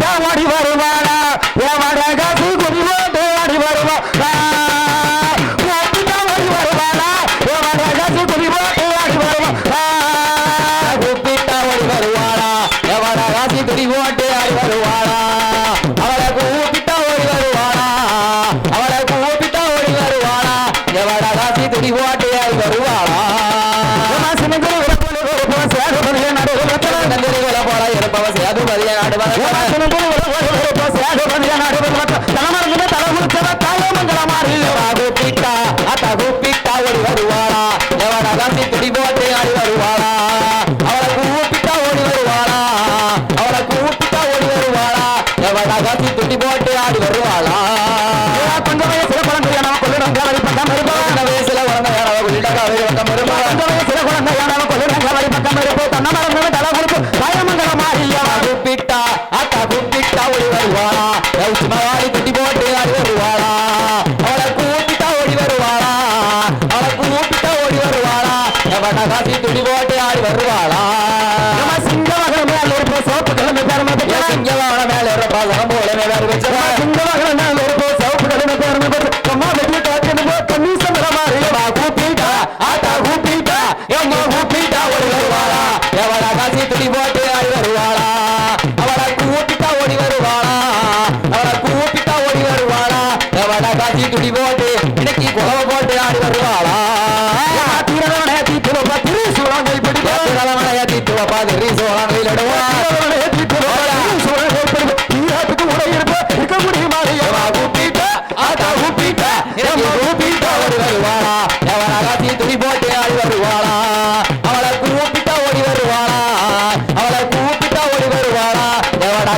போடி வருவானா ya duba ya na da ba கட்டி போட்டு ஆடி வருவாளா? அவளை கூப்பிட்டா ஓடி வருவாளா? அவளை கூப்பிட்டா ஓடி வருவாளா? எவட காசி துடி போட்டு ஆடி வருவாளா? நம்ம சிங்கவாகன மேல இருப்ப சோப்பு கிளம்பி பெருமை சிங்கவாகன மேல இருப்பா சரம்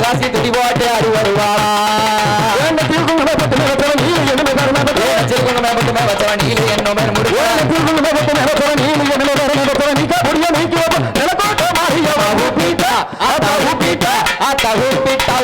அலாசி துடிபாட்டு அறிவருவா ஆத்தா ஊப்பிட்டா?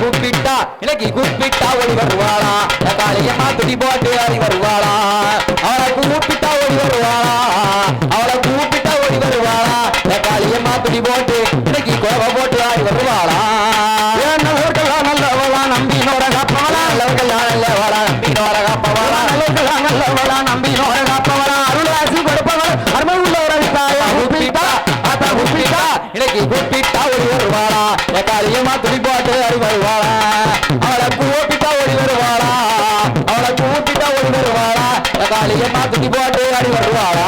கூப்பிட்டா இன்னைக்கு கூப்பிட்டா ஓடி வருவாளா? காலையம்மா துடி போட்டு ஓடி வருவாளா? அவளை கூப்பிட்டா ஓடி வருவாளா? அவளை கூப்பிட்டா ஓடி வருவாளா? காலையம்மா துடி போட்டு இன்னைக்கு கோப போட்டு ஆடி வருவாளா? நல்லவளா நம்பினோட காப்பவளா நல்லவர்களா நல்லவளா நம்பினோட காப்பவளா நல்லவர்களா நல்லவளா நம்பினோட காப்பவளா அருளாசி கொடுப்பவள் அருமை உள்ளவரை தாயா. கூப்பிட்டா அத்தா கூப்பிட்டா இன்னைக்கு கூப்பிட்டா ஓடி வருவாளா காலையம்மா துடி ஆலயமா குடி போட்டு அடி வருவாளா